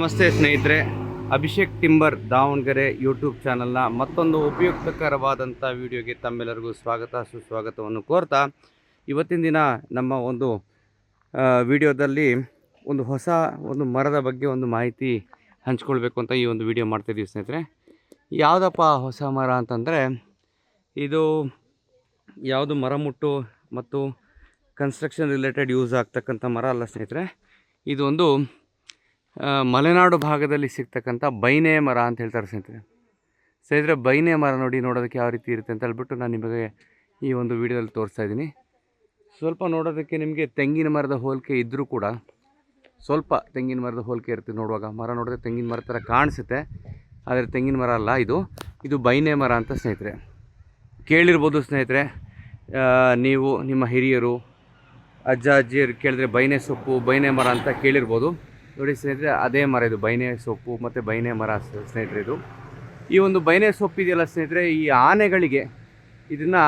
ನಮಸ್ತೆ ಸ್ನೇಹಿತರೆ Abhishek timber Davanagere YouTube ಚಾನಲ್ನ ಮತ್ತೊಂದು ಉಪಯುಕ್ತಕರವಾದಂಥ ವಿಡಿಯೋಗೆ ತಮ್ಮೆಲ್ಲರಿಗೂ ಸ್ವಾಗತ ಸುಸ್ವಾಗತವನ್ನು ಕೋರ್ತಾ ಇವತ್ತಿನ ದಿನ ನಮ್ಮ ಒಂದು ವಿಡಿಯೋದಲ್ಲಿ ಒಂದು ಹೊಸ ಒಂದು ಮರದ ಬಗ್ಗೆ ಒಂದು ಮಾಹಿತಿ ಹಂಚ್ಕೊಳ್ಬೇಕು ಅಂತ ಈ ಒಂದು ವಿಡಿಯೋ ಮಾಡ್ತಿದ್ದೀವಿ ಸ್ನೇಹಿತರೆ. ಯಾವುದಪ್ಪ ಹೊಸ ಮರ ಅಂತಂದರೆ ಇದು ಯಾವುದು ಮರ ಮುಟ್ಟು ಮತ್ತು ಕನ್ಸ್ಟ್ರಕ್ಷನ್ ರಿಲೇಟೆಡ್ ಯೂಸ್ ಆಗ್ತಕ್ಕಂಥ ಮರ ಅಲ್ಲ ಸ್ನೇಹಿತರೆ. ಇದು ಒಂದು ಆ, ಮಲೆನಾಡು ಭಾಗದಲ್ಲಿ ಸಿಗ್ತಕ್ಕಂಥ ಬೈನೆ ಮರ ಅಂತ ಹೇಳ್ತಾರೆ ಸ್ನೇಹಿತರೆ. ಸ್ನೇಹಿತರೆ, ಬೈನೆ ಮರ ನೋಡಿ ನೋಡೋದಕ್ಕೆ ಯಾವ ರೀತಿ ಇರುತ್ತೆ ಅಂತ ಹೇಳ್ಬಿಟ್ಟು ನಾನು ನಿಮಗೆ ಈ ಒಂದು ವಿಡಿಯೋದಲ್ಲಿ ತೋರಿಸ್ತಾ ಇದ್ದೀನಿ. ಸ್ವಲ್ಪ ನೋಡೋದಕ್ಕೆ ನಿಮಗೆ ತೆಂಗಿನ ಮರದ ಹೋಲಿಕೆ ಇದ್ದರೂ ಕೂಡ, ಸ್ವಲ್ಪ ತೆಂಗಿನ ಮರದ ಹೋಲಿಕೆ ಇರುತ್ತೆ ನೋಡುವಾಗ. ಮರ ನೋಡಿದ್ರೆ ತೆಂಗಿನ ಮರ ಥರ ಕಾಣಿಸುತ್ತೆ, ಆದರೆ ತೆಂಗಿನ ಮರ ಅಲ್ಲ ಇದು. ಇದು ಬೈನೆ ಮರ ಅಂತ ಸ್ನೇಹಿತರೆ. ಕೇಳಿರ್ಬೋದು ಸ್ನೇಹಿತರೆ ನೀವು ನಿಮ್ಮ ಹಿರಿಯರು, ಅಜ್ಜ, ಅಜ್ಜಿಯರು ಕೇಳಿದ್ರೆ ಬೈನೆ ಸೊಪ್ಪು, ಬೈನೆ ಮರ ಅಂತ ಕೇಳಿರ್ಬೋದು. ನೋಡಿ ಸ್ನೇಹಿತರೆ, ಅದೇ ಮರ ಇದು, ಬೈನೆ ಸೊಪ್ಪು ಮತ್ತು ಬೈನೆ ಮರ ಸ್ನೇಹಿತರೆ ಇದು. ಈ ಒಂದು ಬೈನೆ ಸೊಪ್ಪು ಇದೆಯಲ್ಲ ಸ್ನೇಹಿತರೆ, ಈ ಆನೆಗಳಿಗೆ ಇದನ್ನು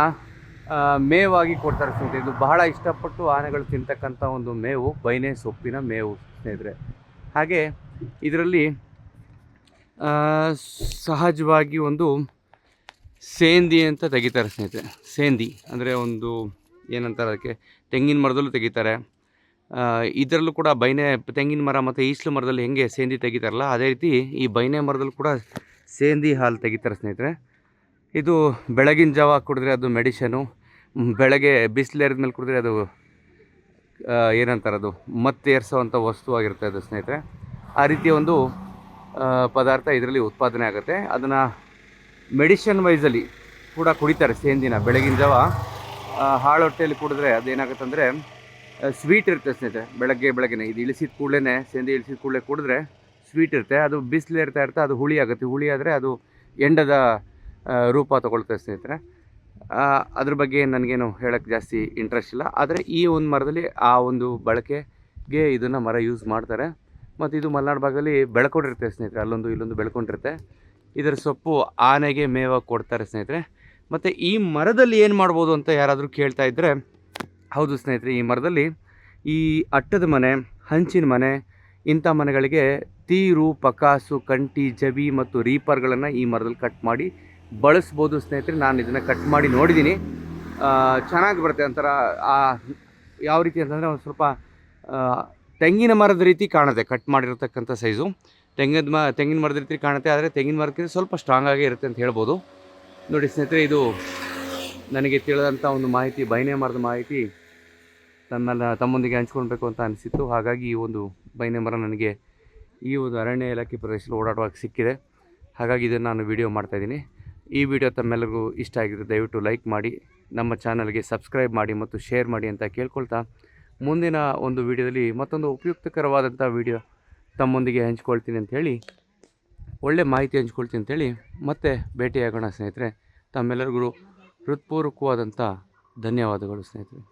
ಮೇವಾಗಿ ಕೊಡ್ತಾರೆ ಸ್ನೇಹಿತರೆ. ಇದು ಬಹಳ ಇಷ್ಟಪಟ್ಟು ಆನೆಗಳು ತಿಂತಕ್ಕಂಥ ಒಂದು ಮೇವು, ಬೈನೆ ಸೊಪ್ಪಿನ ಮೇವು ಸ್ನೇಹಿತರೆ. ಹಾಗೆ ಇದರಲ್ಲಿ ಸಹಜವಾಗಿ ಒಂದು ಸೇಂದಿ ಅಂತ ತೆಗಿತಾರೆ ಸ್ನೇಹಿತರೆ. ಸೇಂದಿ ಅಂದರೆ ಒಂದು ಏನಂತಾರೆ ಅದಕ್ಕೆ, ತೆಂಗಿನ ಮರದಲ್ಲೂ ತೆಗಿತಾರೆ. ಇದರಲ್ಲೂ ಕೂಡ ಬೈನೆ ತೆಂಗಿನ ಮರ ಮತ್ತು ಈಸ್ಲು ಮರದಲ್ಲಿ ಹೆಂಗೆ ಸೇಂದಿ ತೆಗಿತಾರಲ್ಲ, ಅದೇ ರೀತಿ ಈ ಬೈನೆ ಮರದಲ್ಲೂ ಕೂಡ ಸೇಂದಿ ಹಾಲು ತೆಗಿತಾರೆ ಸ್ನೇಹಿತರೆ. ಇದು ಬೆಳಗಿನ ಜಾವ ಕುಡಿದ್ರೆ ಅದು ಮೆಡಿಷನು ಬೆಳಗ್ಗೆ ಬಿಸಿಲೇರಿದ ಮೇಲೆ ಕುಡಿದ್ರೆ ಅದು ಏನಂತಾರೆ ಅದು ವಸ್ತು ವಸ್ತುವಾಗಿರುತ್ತೆ ಅದು ಸ್ನೇಹಿತರೆ. ಆ ರೀತಿಯ ಒಂದು ಪದಾರ್ಥ ಇದರಲ್ಲಿ ಉತ್ಪಾದನೆ ಆಗುತ್ತೆ. ಅದನ್ನು ಮೆಡಿಷನ್ ವೈಸಲ್ಲಿ ಕೂಡ ಕುಡಿತಾರೆ ಸೇಂದಿನ ಬೆಳಗಿನ ಜಾವ. ಹಾಳು ಹೊಟ್ಟೆಯಲ್ಲಿ ಕುಡಿದ್ರೆ ಅದೇನಾಗುತ್ತೆ ಅಂದರೆ ಸ್ವೀಟ್ ಇರುತ್ತೆ ಸ್ನೇಹಿತರೆ. ಬೆಳಗ್ಗೆ, ಬೆಳಗ್ಗೆನೆ. ಇದು ಇಳಿಸಿದ ಕೂಡಲೇ ಸೇಂದಿ ಇಳಿಸಿದ ಕೂಡಲೇ ಕುಡಿದ್ರೆ ಸ್ವೀಟ್ ಇರುತ್ತೆ. ಅದು ಬಿಸಿಲು ಇರ್ತಾ ಇರ್ತಾ ಅದು ಹುಳಿ ಆಗುತ್ತೆ. ಹುಳಿ ಆದರೆ ಅದು ಎಂಡದ ರೂಪ ತೊಗೊಳ್ತದೆ ಸ್ನೇಹಿತರೆ. ಅದ್ರ ಬಗ್ಗೆ ನನಗೇನು ಹೇಳೋಕ್ಕೆ ಜಾಸ್ತಿ ಇಂಟ್ರೆಸ್ಟ್ ಇಲ್ಲ. ಆದರೆ ಈ ಒಂದು ಮರದಲ್ಲಿ ಆ ಒಂದು ಬಳಕೆಗೆ ಇದನ್ನು ಮರ ಯೂಸ್ ಮಾಡ್ತಾರೆ. ಮತ್ತು ಇದು ಮಲೆನಾಡು ಭಾಗದಲ್ಲಿ ಬೆಳ್ಕೊಂಡಿರುತ್ತೆ ಸ್ನೇಹಿತರೆ. ಅಲ್ಲೊಂದು, ಇಲ್ಲೊಂದು ಬೆಳ್ಕೊಂಡಿರುತ್ತೆ ಇದರ ಸೊಪ್ಪು ಆನೆಗೆ ಮೇವಾಗಿ ಕೊಡ್ತಾರೆ ಸ್ನೇಹಿತರೆ. ಮತ್ತು ಈ ಮರದಲ್ಲಿ ಏನು ಮಾಡ್ಬೋದು ಅಂತ ಯಾರಾದರೂ ಕೇಳ್ತಾ ಇದ್ದರೆ ಹೌದು ಸ್ನೇಹಿತರೆ, ಈ ಮರದಲ್ಲಿ ಈ ಅಟ್ಟದ ಮನೆ, ಹಂಚಿನ ಮನೆ, ಇಂಥ ಮನೆಗಳಿಗೆ ತೀರು, ಪಕಾಸು, ಕಂಟಿ ಜಬಿ ಮತ್ತು ರೀಪರ್ಗಳನ್ನು ಈ ಮರದಲ್ಲಿ ಕಟ್ ಮಾಡಿ ಬಳಸ್ಬೋದು ಸ್ನೇಹಿತರೆ. ನಾನು ಇದನ್ನು ಕಟ್ ಮಾಡಿ ನೋಡಿದ್ದೀನಿ. ಚೆನ್ನಾಗಿ ಬರುತ್ತೆ ಒಂಥರ. ಆ, ಯಾವ ರೀತಿ ಅಂತಂದರೆ ಒಂದು ಸ್ವಲ್ಪ ತೆಂಗಿನ ಮರದ ರೀತಿ ಕಾಣುತ್ತೆ ಕಟ್ ಮಾಡಿರತಕ್ಕಂಥ ಸೈಜು. ತೆಂಗಿನ ಮ, ತೆಂಗಿನ ಮರದ ರೀತಿ ಕಾಣುತ್ತೆ, ಆದರೆ ತೆಂಗಿನ ಮರಕ್ಕಿಂತ ಸ್ವಲ್ಪ ಸ್ಟ್ರಾಂಗ್ ಆಗೇ ಇರುತ್ತೆ ಅಂತ ಹೇಳ್ಬೋದು. ನೋಡಿ ಸ್ನೇಹಿತರೆ, ಇದು ನನಗೆ ತಿಳಿದಂಥ ಒಂದು ಮಾಹಿತಿ, ಬೈನೆ ಮರದ ಮಾಹಿತಿ. ತನ್ನ ತಮ್ಮೊಂದಿಗೆ ಹಂಚ್ಕೊಳ್ಬೇಕು ಅಂತ ಅನಿಸಿತ್ತು. ಹಾಗಾಗಿ ಈ ಒಂದು ಬೈನೆ ಮರ ನನಗೆ ಈ ಒಂದು ಅರಣ್ಯ ಇಲಾಖೆ ಪ್ರದೇಶದಲ್ಲಿ ಓಡಾಡುವಾಗ ಸಿಕ್ಕಿದೆ. ಹಾಗಾಗಿ ಇದನ್ನು ನಾನು ವಿಡಿಯೋ ಮಾಡ್ತಾಯಿದ್ದೀನಿ ಈ ವಿಡಿಯೋ ತಮ್ಮೆಲ್ಲರಿಗೂ ಇಷ್ಟ ಆಗಿದ್ರೆ ದಯವಿಟ್ಟು ಲೈಕ್ ಮಾಡಿ, ನಮ್ಮ ಚಾನಲ್ಗೆ ಸಬ್ಸ್ಕ್ರೈಬ್ ಮಾಡಿ ಮತ್ತು ಶೇರ್ ಮಾಡಿ ಅಂತ ಕೇಳ್ಕೊಳ್ತಾ ಮುಂದಿನ ಒಂದು ವಿಡಿಯೋದಲ್ಲಿ ಮತ್ತೊಂದು ಉಪಯುಕ್ತಕರವಾದಂಥ ವಿಡಿಯೋ ತಮ್ಮೊಂದಿಗೆ ಹಂಚ್ಕೊಳ್ತೀನಿ ಅಂಥೇಳಿ ಒಳ್ಳೆ ಮಾಹಿತಿ ಹಂಚ್ಕೊಳ್ತೀನಿ ಅಂತೇಳಿ ಮತ್ತೆ ಭೇಟಿಯಾಗೋಣ ಸ್ನೇಹಿತರೆ. ತಮ್ಮೆಲ್ಲರಿಗೂ ಹೃತ್ಪೂರ್ವಕವಾದಂಥ ಧನ್ಯವಾದಗಳು ಸ್ನೇಹಿತರೆ.